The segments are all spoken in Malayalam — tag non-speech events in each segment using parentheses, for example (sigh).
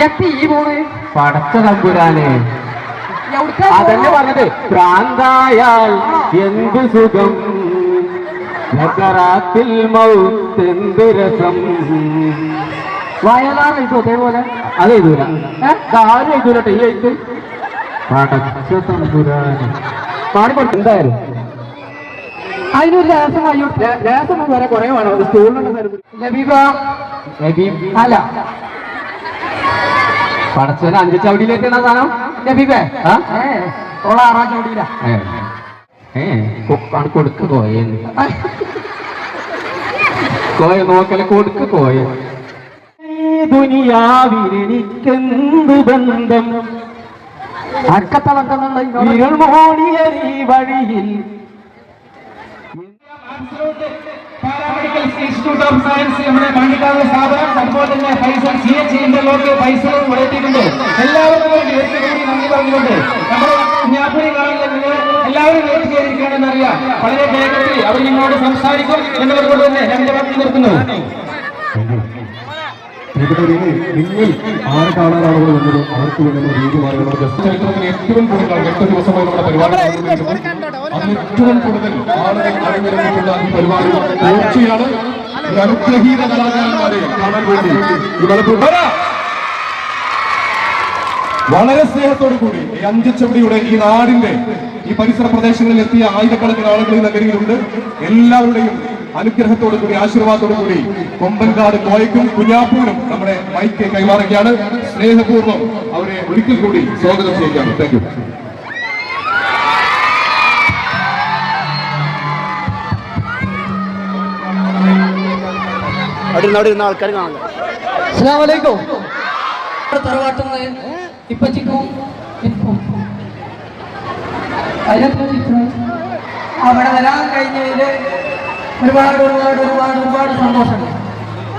എത്തി ഈ പോണ്. പടച്ച തമ്പുരാനെ അതന്നെ പറഞ്ഞത്. ഭ്രാന്തായാൽ എന്ത് സുഖം? നഗറാത്തിൽ മൗത്തെന്ത് രസം? വയലാർ എഴുതും അതേപോലെ? അത് എഴുതൂല. ആരും എഴുതൂലട്ടെ ഈ എഴുത്ത്. പടച്ച തമ്പുരാനെ പാടിക്കൊടുത്തു എന്തായാലും. അതിനൊരു രസം വയ്യോട്ട് ലേസം വരെ കുറെ വേണം. സ്കൂളിലുള്ള ലബീബ. നബീബ് അല്ല. പടച്ചവന് അഞ്ച് ചവിടിയിലേക്കാണ് സാധനം? ലഭിക്കേ ഓള ആറാം ചവിടിയില. ഏ കൊടുക്ക കോയെന്ന് കോയ നോക്കൽ കൊടുക്ക കോയ. ദുനിയാവിലെനിക്കെന്ത് ബന്ധം? അക്കത്തെ ബന്ധമുള്ള ഇരുൾ മോടിയറി വഴിയിൽ. ഇൻസ്റ്റിറ്റ്യൂട്ട് ഓഫ് സയൻസ് നമ്മുടെ പാണ്ടിക്കാവ് സ്ഥാപനം. അതുപോലെ തന്നെ Faisal C H interlock Faisal ഇവിടെ എത്തിയിട്ടുണ്ട്. എല്ലാവരും നന്ദി പറഞ്ഞുകൊണ്ട് നമ്മുടെ എല്ലാവരും വെയിറ്റ് അറിയാം. വളരെ വേഗത്തിൽ അവർ നിങ്ങളോട് സംസാരിക്കും. എന്നവരോട് തന്നെ രണ്ട് വാക്ക് നിർത്തുന്നു. പ്രിയപ്പെട്ടവരെ നിങ്ങൾ ആരെ കാണാനാണ് ഇവിടെ വന്നത് അവർക്ക് വേണ്ടി നമ്മൾ രീതി മാറുന്നത് ജസ്റ്റ് ഏറ്റവും കൂടുതൽ എട്ട് ദിവസമായി നമ്മുടെ പരിപാടി. അന്ന് ഏറ്റവും കൂടുതൽ ആളുകൾ അണിനിരന്നിട്ടുള്ള ഈ പരിപാടി തീർച്ചയാണ് അനുഗ്രഹീത കലാകാരന്മാരെ കാണാൻ വേണ്ടി ഈ മലപ്പുറം. വളരെ സ്നേഹത്തോടു കൂടി ഈ അഞ്ചച്ചവടിയുടെ ഈ നാടിന്റെ ഈ പരിസര പ്രദേശങ്ങളിൽ എത്തിയ ആയിരക്കണക്കിന് ആളുകൾ ഈ നഗരിയിലുണ്ട്. എല്ലാവരുടെയും അനുഗ്രഹത്തോടു കൂടി ആശീർവാദത്തോടു കൂടി കൊമ്പൻകാട് കോയക്കും കുഞ്ഞാപ്പൂരും നമ്മുടെ മൈക്ക് കൈമാറുകയാണ്. സ്നേഹപൂർവം അവരെ ഒരിക്കൽ കൂടി സ്വാഗതം ചെയ്യുകയാണ്. താങ്ക് യു അസ്സലാമലൈക്കും തറവാട്ടുന്ന ഇപ്പച്ചിക്കും എനിക്കും. അതിനകത്ത് ചിത്രം അവിടെ വരാൻ കഴിഞ്ഞതിൽ ഒരുപാട് ഒരുപാട് ഒരുപാട് ഒരുപാട് സന്തോഷമുണ്ട്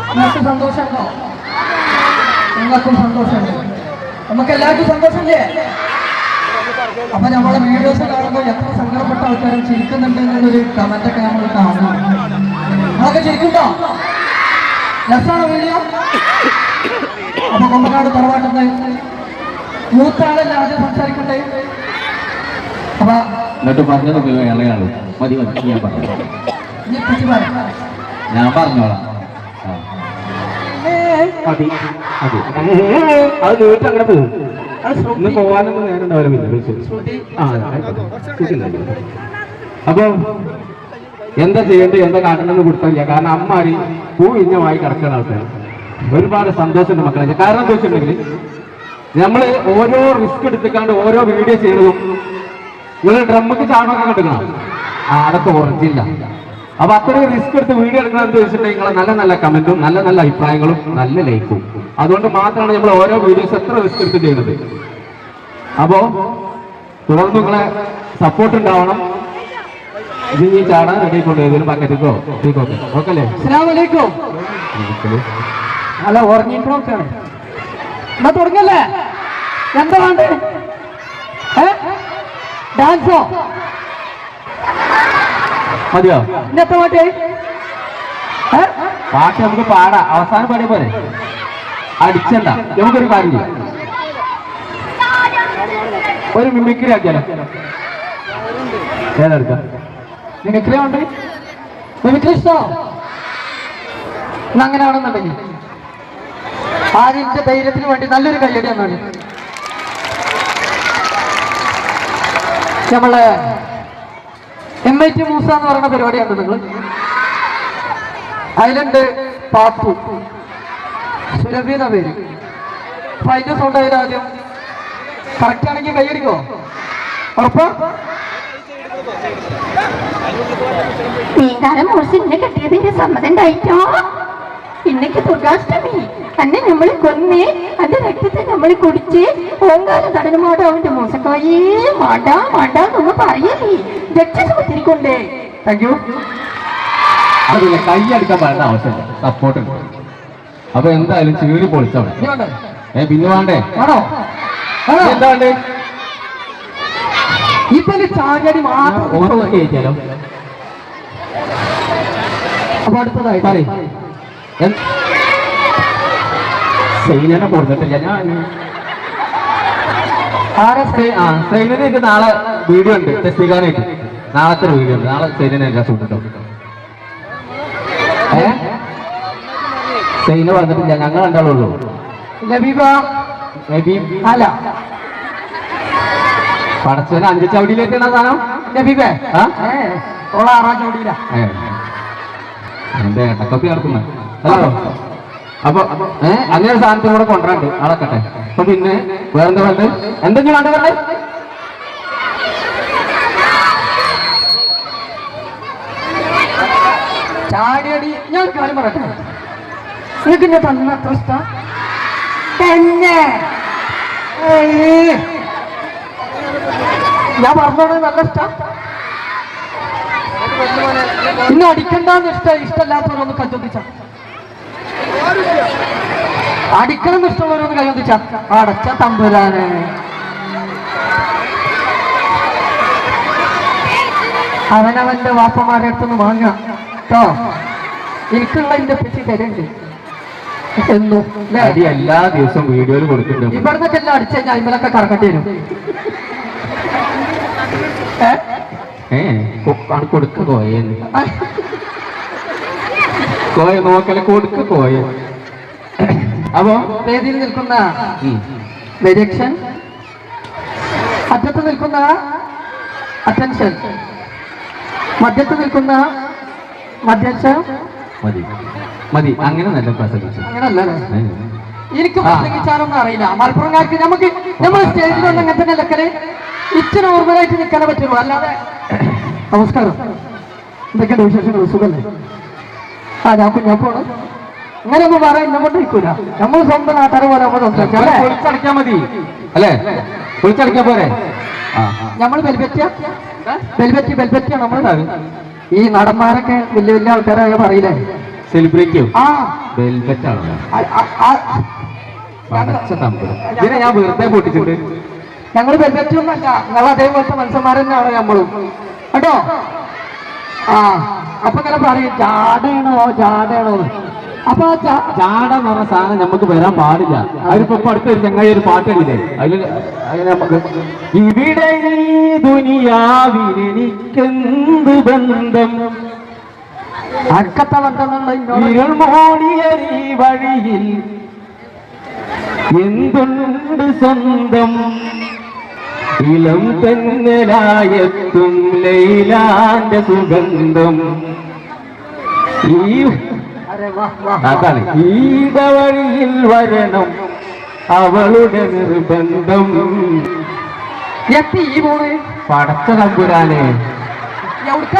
നിങ്ങൾക്ക് സന്തോഷമുണ്ടോ? നിങ്ങൾക്കും സന്തോഷമുണ്ട്. നമുക്ക് എല്ലാവർക്കും സന്തോഷമില്ലേ? അപ്പൊ നമ്മളെ വീഡിയോസ് കാണുമ്പോൾ എത്ര സങ്കടപ്പെട്ട ആൾക്കാരും ചിരിക്കുന്നുണ്ട് എന്നുള്ളൊരു കമന്റൊക്കെ നമ്മൾ കാണണം നമ്മളൊക്കെ ചിരിക്കുണ്ടോ രസമാണോ വീഡിയോ അപ്പൊ കൊമ്പനാട് തറവാട്ടുന്ന ആദ്യം സംസാരിക്കട്ടെ? അപ്പൊ എന്നിട്ട് പറഞ്ഞത് പോയി ഇളയാൾ മതി മതി ഞാൻ പറഞ്ഞു. ഞാൻ പറഞ്ഞോളാം. മതി അത് നീട്ട് അങ്ങനെ പോകും. ഇന്ന് പോവാനൊന്നും നേരം ഉണ്ടാവില്ല പിന്നെ വിളിച്ചു ആ ആയിക്കോട്ടെ. ശരിയല്ലേ? അപ്പൊ എന്താ ചെയ്യേണ്ടത്? എന്താ കാട്ടണമെന്ന് കൊടുത്തില്ല കാരണം അമ്മ അരി പൂ ഇഞ്ഞമായി കിടക്കുന്ന ആൾക്കാർ ഒരുപാട് സന്തോഷമുണ്ട് മക്കളെ. കാരണം എന്താ വെച്ചിട്ടുണ്ടെങ്കിൽ നമ്മൾ ഓരോ റിസ്ക് എടുത്തിക്കാണ്ട് ഓരോ വീഡിയോ ചെയ്തതും നിങ്ങൾ ഡ്രമ്മക്ക് ചാണകമൊക്കെ കിട്ടുന്ന ആ അതൊക്കെ ഉറച്ചില്ല. അപ്പൊ അത്രയും റിസ്ക് എടുത്ത് വീഡിയോ എടുക്കണം എന്ന് നിങ്ങൾ നിങ്ങളെ നല്ല നല്ല കമന്റും നല്ല നല്ല അഭിപ്രായങ്ങളും നല്ല ലൈക്കും അതുകൊണ്ട് മാത്രമാണ് നമ്മൾ ഓരോ വീഡിയോസ് എത്ര റിസ്ക് എടുത്ത് ചെയ്യുന്നത്. അപ്പോ തുടർന്ന് നിങ്ങളെ സപ്പോർട്ട് ഉണ്ടാവണം. ഇത് ഈ ചാടാൻ റെഡി കൊണ്ടുപോയതിനും ഏതെങ്കിലും ബക്കറ്റിക്കോ ഓക്കെ അല്ലേ? അല്ല ഉറങ്ങിയിട്ടൊക്കെയാണ് എന്നാ തുടങ്ങല്ലേ? എന്താ വേണ്ടേ? ഡാൻസോ? മതിയോ? ഇന്നത്തെ പാട്ടേ? പാട്ട് നമുക്ക് പാടാം. അവസാനം പാടിയ പോലെ അടിച്ചണ്ട. നമുക്കൊരു കാര്യം ഒരു മിമിക്രി ആക്കിയാലോ? ഏതെടുക്കാം? മിമിക്രി ഉണ്ട്? മിമിക്രി ഇഷ്ടോ? എന്നാ അങ്ങനെയാണെന്നുണ്ടെങ്കിൽ. ആദ്യത്തെ ധൈര്യത്തിന് വേണ്ടി നല്ലൊരു കയ്യടി എന്നാണ് നമ്മളെ എം ഐ ടി മൂസ എന്ന് പറയുന്ന പരിപാടിയാണ് നിങ്ങൾ അതിലുണ്ട് പാപ്പു. സുരഭി എന്ന പേര്. അതിന്റെ സൗണ്ട് അതിൽ ആദ്യം കറക്റ്റ് ആണെങ്കിൽ കൈയടിക്കോ ഉറപ്പാ? കാലം മുറിച്ച് ഇന്നെ കെട്ടിയതിന്റെ സമ്മതം ഉണ്ടായിട്ടോ? ഇന്നക്ക് ദുർഗാഷ്ടമി. അന്നെ നമ്മൾ കൊന്ന് അതിന്റെ രക്തത്തെ നമ്മൾ കുടിച്ച് ഓങ്കാലം തടനുമാടോ അവന്റെ മോശക്കായേ. മാടാ മാടാ എന്ന് പറയല്ലേ. രക്ഷസുഖത്തിരിക്കൊണ്ടേ താങ്ക് യു അതില്ല കൈ അടിക്കാൻ പറയേണ്ട ആവശ്യമില്ല. സപ്പോർട്ട് ഉണ്ട്. അപ്പൊ എന്തായാലും ചീറി പൊളിച്ചോ ഏ പിന്നെ വേണ്ടേ? ആണോ എന്താ വേണ്ടേ? ചാകടി മാത്രം അപ്പൊ അടുത്തതായി. പറയ്. സൈനനെ കൊടുത്തിട്ടില്ല. ഞാൻ ആരാ സൈ- ആ എനിക്ക് നാളെ വീഡിയോ ഉണ്ട്. ടെസ്റ്റിക്കാനായിട്ട് നാളത്തെ വീഡിയോ ഉണ്ട്. നാളെ സൈനനെ ഞാൻ സൂട്ടോ ഏ? സൈന പറഞ്ഞിട്ടില്ല. ഞങ്ങൾ രണ്ടാളുള്ളൂ ലബീബ മേ ബി അല്ല. പടച്ചവന് അഞ്ച് ചവിടിയിലേക്കാണ് സാധനം? ലബീബേ ആ? ഏ ഓള ആറാം ചവിടിയിലാ. ഏ. എന്റെ ഏട്ടക്കൊക്കെ നടക്കുന്നത് ഹലോ. അപ്പൊ ഏ അങ്ങനെ ഒരു സാധനത്തിന് കൂടെ കൊണ്ടുവരണ്ട്. അളക്കട്ടെ. അപ്പൊ പിന്നെ വേറെന്താ വേണ്ടത് എന്തെങ്കിലും വേണ്ട വേണ്ടത് ചാടിയടി. ഞാൻ കാര്യം പറയട്ടെ? നിങ്ങൾക്ക് എന്നെ തന്ന അത്ര ഇഷ്ടം തന്നെ. ഞാൻ പറഞ്ഞോട് നല്ല ഇഷ്ടം. പിന്നെ അടിക്കണ്ടെന്ന് ഇഷ്ടം ഇഷ്ടമല്ലാത്തവരൊന്ന് കഞ്ചൊന്നിച്ച അടിക്കണം ഇഷ്ടമുള്ളവരൊന്ന് കയ്യൊന്നിച്ച അടച്ച തമ്പുരാനെ. അവനവന്റെ വാപ്പമാരെ അടുത്തുനിന്ന് വാങ്ങ. കേട്ടോ എനിക്കുള്ള എന്റെ പിച്ചി തരണ്ട്. എന്നും. എല്ലാ ദിവസവും വീഡിയോയിൽ കൊടുക്കുന്നുണ്ട് ഇവിടുന്നൊക്കെ എല്ലാം അടിച്ചു കഴിഞ്ഞാൽ അതിമലൊക്കെ കറക്കട്ടി വരും. കൊ- കൊടുക്ക കോയ കോയ നോക്കല കൊടുക്ക കോയ. അപ്പൊ വേദിയിൽ നിൽക്കുന്ന വിരക്ഷൻ അറ്റത്ത് നിൽക്കുന്ന അറ്റൻഷൻ മധ്യത്ത് നിൽക്കുന്ന മധ്യക്ഷ മതി. മതി. അങ്ങനെ നല്ല പ്രസംഗിച്ചു അങ്ങനല്ലേ. എനിക്ക്. പ്രസംഗിച്ചാലൊന്നും അറിയില്ല. മലപ്പുറംകാർക്ക് നമുക്ക് നമ്മൾ സ്റ്റേജിൽ വന്ന് അങ്ങനെ തന്നെ ലക്കൽ ഇച്ചിരി നോർമലായിട്ട് നിൽക്കാനേ പറ്റുള്ളൂ. അല്ലാതെ (coughs) നമസ്കാരം. എന്തൊക്കെയുണ്ട് വിശേഷങ്ങൾ? സുഖല്ലേ? ആ ഞാൻ കുഞ്ഞപ്പോണ് അങ്ങനെയൊന്നും പറയാൻ നമ്മൾ നിൽക്കൂല. നമ്മൾ സ്വന്തം നാട്ടുകാരെ പോലെ നമ്മൾ സംസാരിക്കാം ഒരു അല്ലേ പൊളിച്ചടക്കാ മതി. അല്ലേ? കുളിച്ചടിക്കാൻ പോരെ. നമ്മൾ ബെൽബറ്റിയ? ബെൽബറ്റി ബെൽബറ്റിയ നമ്മൾ ഈ നടന്മാരൊക്കെ വലിയ വലിയ ആൾക്കാരെ പറയില്ലേ? സെലിബ്രിറ്റിയോ ആ. ഇതിനെ ഞാൻ വെറുതെ പൊട്ടിച്ചിട്ട്. ഞങ്ങൾ ഒന്നല്ല. ഞങ്ങൾ അതേപോലത്തെ മനുഷ്യന്മാർ തന്നെയാണ് നമ്മളും. കേട്ടോ? ആ. അപ്പൊ ഇങ്ങനെ പറയും ജാടയാണോ? എന്ന്. അപ്പൊ ജാ- എന്ന് പറഞ്ഞ സാധനം നമുക്ക് വരാൻ പാടില്ല. അതിലിപ്പോ ഇപ്പൊ അടുത്ത ഒരു ചങ്ങായി ഒരു പാട്ടില്ലേ? അതിൽ ഇവിടെ ദുനിയാവിലെനിക്കെന്ത് ബന്ധം? അക്കത്തെ ബന്ധമുള്ള വഴിയിൽ എന്തുണ്ട് സ്വന്തം? ഇളം തെന്നലായെത്തും ലൈലാന്റെ സുഗന്ധം. ഈ അതാണ്. ഈത വഴിയിൽ വരണം അവളുടെ നിർബന്ധം. പടച്ച തമ്പുരാനെ.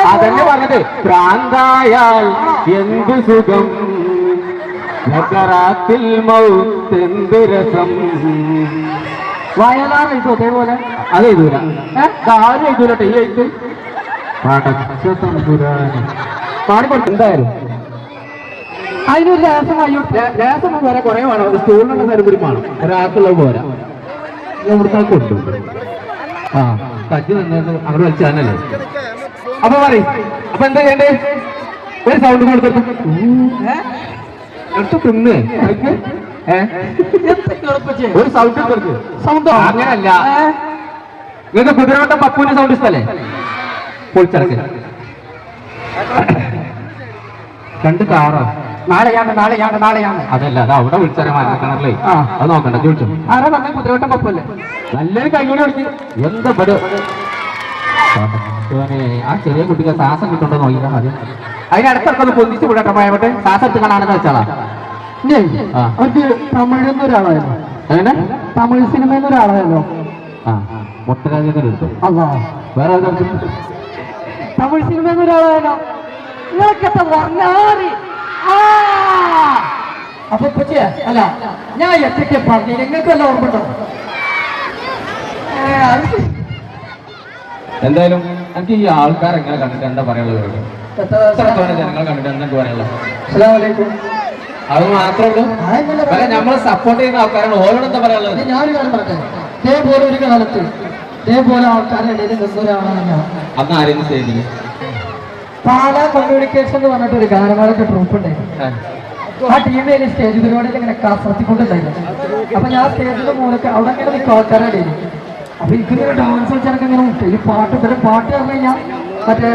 അതന്നെ പറഞ്ഞത്? ഭ്രാന്തായാൽ എന്ത് സുഖം? നഗറാത്തിൽ മൗത്തെന്ത് രസം? വയലാർ എഴുതും അതേപോലെ. അത് എഴുതൂല. ആരും എഴുതൂലട്ടെ ഈ എഴുത്ത്. പടച്ച തമ്പുരാനെ. എന്തായാലും അതിനൊരു രസം രാസം പോരാ കുറെ വേണം. നേരം കൂടി വേണം. ഒരാൾക്കുള്ളത് പോരാ. ഇവിടുത്തെ കൊണ്ടു ആ കജ്ജ് നിന്നത് അവിടെ വലിച്ചാനല്ലേ? അപ്പൊ പറയും. അപ്പൊ എന്താ ചെയ്യണ്ടേ? ഒരു സൗണ്ട് കൊടുത്തിട്ട് എടുത്ത് തിന്ന്. ഒരു സൗണ്ട് സൗണ്ടോ അങ്ങനല്ല. നിങ്ങൾക്ക് കുതിരവട്ടം പപ്പുവിന്റെ സൗണ്ട് ഇഷ്ടല്ലേ? പൊളിച്ചടക്ക്. രണ്ട് കാറോ നാളെയാണ് നാളെയാണ് നാളെയാണ്. അതല്ല അത് അവിടെ വിളിച്ചാലേ മരണക്കിണറിലേ ആ. അത് നോക്കണ്ട ചോദിച്ചു. ആരാ പറഞ്ഞ? കുതിരവട്ടം പപ്പല്ലേ നല്ലൊരു കൈകൂടി വിളിച്ച് എന്താ പട് ആ ചെറിയ കുട്ടിക്ക് ശ്വാസം കിട്ടുണ്ടോ നോക്കിയാ മതി അതിനടുത്തൊക്കെ പൊന്തിച്ച് വിടട്ടെ പോയവട്ടെ ശ്വാസം എടുത്ത് കാണാനെന്ന് വെച്ചാളാ. അവർക്ക് തമിഴിൽ നിന്ന് ഒരാളായിരുന്നു എങ്ങനെ? തമിഴ് സിനിമയിൽ നിന്ന് ഒരാളായല്ലോ. ആ മുട്ടരാജൊക്കെ എടുത്തു? വേറെ തമിഴ് സിനിമയിൽ നിന്ന് ഒരാളായല്ലോ. ആ അപ്പൊ പറ്റിയ അല്ല ഞാൻ എത്തിക്കെ പറഞ്ഞു. നിങ്ങൾക്ക് വല്ല ഓർമ്മണ്ടോ എന്തായാലും എനിക്ക് ഈ ആൾക്കാർ എങ്ങനെ കണ്ടിട്ട് എന്താ പറയാനുള്ളത്? ജനങ്ങൾ കണ്ടിട്ട് എന്താ പറയാനുള്ളത്. അത് മാത്രമേ ഉള്ളൂ. നമ്മളെ സപ്പോർട്ട് ചെയ്യുന്ന ആൾക്കാരാണ്. ഓരോട് എന്താ പറയാനുള്ളത്? ഞാനൊരു കാര്യം പറഞ്ഞത് ഇതേപോലെ ഒരു കാലത്ത് ഇതേപോലെ ആൾക്കാരുടെ ഇടയിൽ നിന്നൊരാളാണ് ഞാൻ. അന്ന് ആരെയും ചെയ്തില്ല? പാലാ കമ്മ്യൂണിക്കേഷൻ എന്ന് പറഞ്ഞിട്ട് ഒരു ഗാനമേളൊക്കെ ട്രൂപ്പ് ഉണ്ടായിരുന്നു. ആ. ടീമിൽ സ്റ്റേജ് പരിപാടിയിൽ ഇങ്ങനെ കസർത്തിക്കൊണ്ടുണ്ടായിരുന്നു അപ്പൊ ഞാൻ സ്റ്റേജിന്റെ മൂലക്ക് അവിടെ ഇങ്ങനെ നിൽക്കും ആൾക്കാരുടെ അപ്പൊ എനിക്കിങ്ങനെ ഡാൻസ് വെച്ചാൽ ഇങ്ങനെ ഉണ്ട്. ഈ പാട്ട് ഇവരെ പാട്ട് പറഞ്ഞു കഴിഞ്ഞാൽ മറ്റേ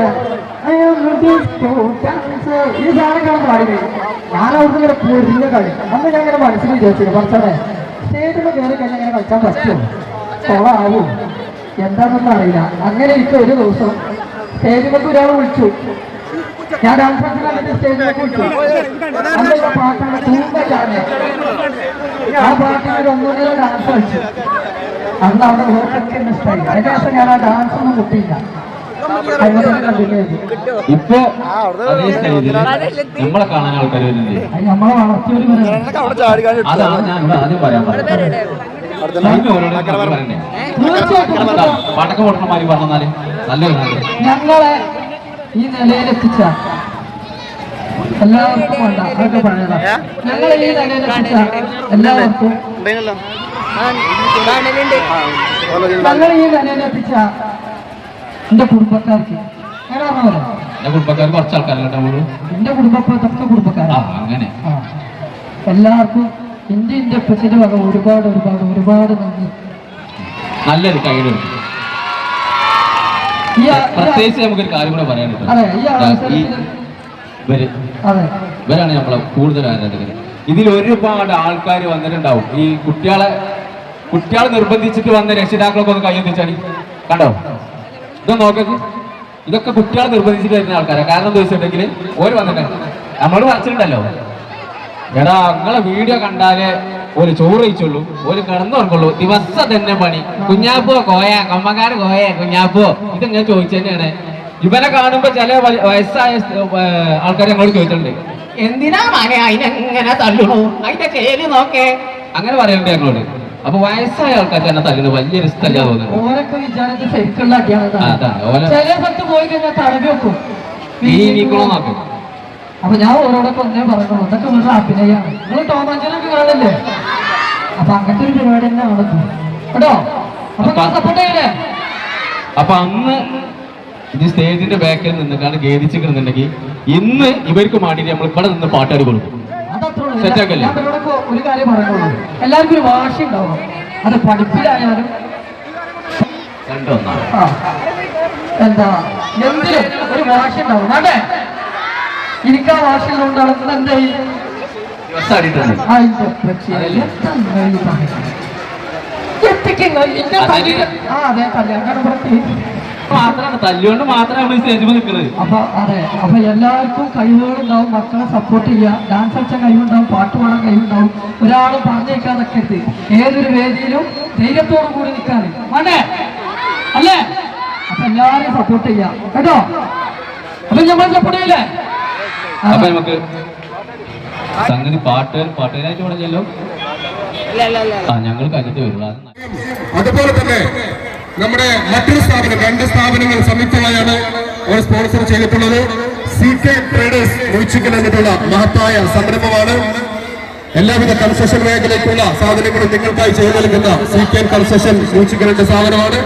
ഈ സാധനം പാടി കഴിഞ്ഞു ഞാൻ അവിടുന്ന് ഇങ്ങനെ പൊരിഞ്ഞ കളി. അന്ന് ഞാൻ ഇങ്ങനെ മനസ്സിൽ വിചാരിച്ചില്ല കുറച്ചേ സ്റ്റേജിൽ കയറി കഴിഞ്ഞാൽ ഇങ്ങനെ കളിക്കാൻ പറ്റുമോ? കൊളാവും എന്താണെന്നൊന്നും അറിയില്ല. അങ്ങനെ ഇപ്പൊ ഒരു ദിവസം സ്റ്റേജിലേക്ക് ഒരാൾ വിളിച്ചു. ഞാൻ സ്റ്റേജിലേക്ക് വിളിച്ചു. പാട്ടാണ് ആ ഒരു ഡാൻസ് കളിച്ചു. അന്ന് അവിടെ ഓട്ടൊക്കെ ഇഷ്ടമായി അതിന് ശേഷം ഞാൻ ആ ഡാൻസ് ഒന്നും കിട്ടിയില്ല. ഇപ്പൊ അതേ നമ്മളെ കാണാൻ ആൾക്കാർ വരുന്നില്ലേ അതാണ് ഞാൻ ഇവിടെ ആദ്യം പറയാൻ പറഞ്ഞത്. പാട്ടൊക്കെ പൊട്ടണമാരി പറഞ്ഞാൽ ഞങ്ങളെ ഈ നിലയിലെത്തിച്ച എല്ലാവർക്കും വേണ്ട അതൊക്കെ പറയണം ഞങ്ങളെ ഈ നിലയിലെത്തിച്ച എല്ലാവർക്കും ഞങ്ങൾ ഈ നിലയിലെത്തിച്ച എന്റെ കുടുംബക്കാർക്ക് എന്റെ കുടുംബക്കാർ കുറച്ച് ആൾക്കാരല്ലേ എന്റെ കുടുംബത്തൊക്കെ ആ കുടുംബക്കാരാ അങ്ങനെ എല്ലാവർക്കും ഇന്ത്യന്റെ പ്രസിഡന്റ് വക ഒരുപാട് ഒരുപാട് ഒരുപാട് നന്ദി. നല്ലൊരു ആ- പ്രത്യേകിച്ച് നമുക്കൊരു കാര്യം കൂടെ പറയാനുണ്ട് ഈ ഇവരാണ് നമ്മളെ കൂടുതൽ ആരാധകർ. ഇതിൽ ഒരുപാട് ആൾക്കാർ വന്നിട്ടുണ്ടാവും. ഈ കുട്ടികളെ കുട്ടികളെ നിർബന്ധിച്ചിട്ട് വന്ന രക്ഷിതാക്കളൊക്കെ ഒന്ന് കയ്യൊന്നിച്ചാടി കണ്ടോ? ഇതൊന്ന് നോക്കത് ഇതൊക്കെ കുട്ടികളെ നിർബന്ധിച്ചിട്ട് വരുന്ന ആൾക്കാരാണ് കാരണം എന്താ വെച്ചിട്ടുണ്ടെങ്കിൽ ഓര് വന്നിട്ടുണ്ട് നമ്മൾ വരച്ചിട്ടുണ്ടല്ലോ. എടാ നിങ്ങളെ വീഡിയോ കണ്ടാലേ ഒരു ചോറ് കഴിച്ചുള്ളൂ. ഒരു കിടന്നുറക്കുള്ളൂ ദിവസം തന്നെ പണി. കുഞ്ഞാപ്പോ കോയ കമ്മക്കാട് കോയ കുഞ്ഞാപ്പോ. ഇത് ചോദിച്ചു തന്നെയാണ് ഇവനെ കാണുമ്പോ ചില വയ- വയസ്സായ ആൾക്കാർ ഞങ്ങളോട് ചോദിച്ചിട്ടുണ്ട്. എന്തിനാ മനെ അതിനെങ്ങനെ തല്ലണു? അതിന്റെ ചേൽ നോക്കേ. അങ്ങനെ പറയണ്ടേ ഞങ്ങളോട്. അപ്പൊ വയസ്സായ ആൾക്കാർ തന്നെ തല്ലുന്നത് വലിയൊരു സ്ഥലം തോന്നുന്നു ഓരൊക്കെ പോയി കഴിഞ്ഞാൽ തടവി വെക്കും. ഈ നീക്കണോ നോക്ക് അപ്പൊ ഞാൻ ഓരോടൊക്കെ ഒന്നേ പറഞ്ഞു അതൊക്കെ വെറുതെ അഭിനയാണ് നിങ്ങൾ ടോമാഞ്ചനൊക്കെ കാണില്ലേ അപ്പൊ അങ്ങനത്തെ ഒരു പരിപാടി തന്നെ ആണ് കേട്ടോ? അപ്പൊ സപ്പോർട്ട് അപ്പൊ അന്ന് ഇത് സ്റ്റേജിന്റെ ബാക്കിൽ നിന്നിട്ടാണ് ഖേദിച്ചിരുന്നുണ്ടെങ്കിൽ ഇന്ന് ഇവർക്ക് മാടിയിട്ട് നമ്മൾ ഇവിടെ നിന്ന് പാട്ടാടി കൊടുക്കും. ഇവരോടൊക്കെ ഒരു കാര്യം പറയുള്ളൂ എല്ലാവർക്കും ഒരു വാശി ഉണ്ടാവും. അത് പഠിപ്പിലായാലും രണ്ടൊന്നാണ് എന്താ? എന്തിനും ഒരു വാശി ഉണ്ടാവും. വേണ്ടേ എനിക്ക് ആ തല്ലുകൊണ്ട് മാത്രമാണ്. സ്റ്റേജിൽ നിൽക്കുന്നത്. അപ്പൊ അതെ. അപ്പൊ എല്ലാവർക്കും കഴിവുകളുണ്ടാവും. മക്കളെ സപ്പോർട്ട് ചെയ്യുക. ഡാൻസ് കളിച്ചാൽ കഴിവുണ്ടാവും. പാട്ട് പാടാൻ കഴിവുണ്ടാവും. ഒരാൾ പറഞ്ഞേക്കാതൊക്കെ എത്തി ഏതൊരു വേദിയിലും ധൈര്യത്തോടു കൂടി നിൽക്കാൻ. അല്ലേ? അപ്പൊ എല്ലാവരെയും സപ്പോർട്ട് ചെയ്യാം കേട്ടോ? അപ്പൊ നമ്മൾ സപ്പോർട്ട് ചെയ്യില്ലേ. അപ്പൊ നമുക്ക് സംഗതി പാട്ട് പാട്ടുകാരായിട്ട് പറഞ്ഞല്ലോ. ആ ഞങ്ങൾ കഴിഞ്ഞിട്ട് വരുള്ളൂ അതുപോലെ തന്നെ നമ്മുടെ മറ്റൊരു സ്ഥാപനം രണ്ട് സ്ഥാപനങ്ങൾ സംയുക്തമായാണ് അവർ സ്പോൺസർ ചെയ്തിട്ടുള്ളത്. സി കെ ട്രേഡേഴ്സ് എന്നിട്ടുള്ള മഹത്തായ സംരംഭമാണ്. എല്ലാവിധ കൺസെഷൻ മേഖലയ്ക്കുള്ള സാധനങ്ങളും നിങ്ങൾക്കായി ചെയ്തു നൽകുന്ന സി കെ കൺസെഷൻ മുഴിച്ചിക്കലിന്റെ സ്ഥാപനമാണ്.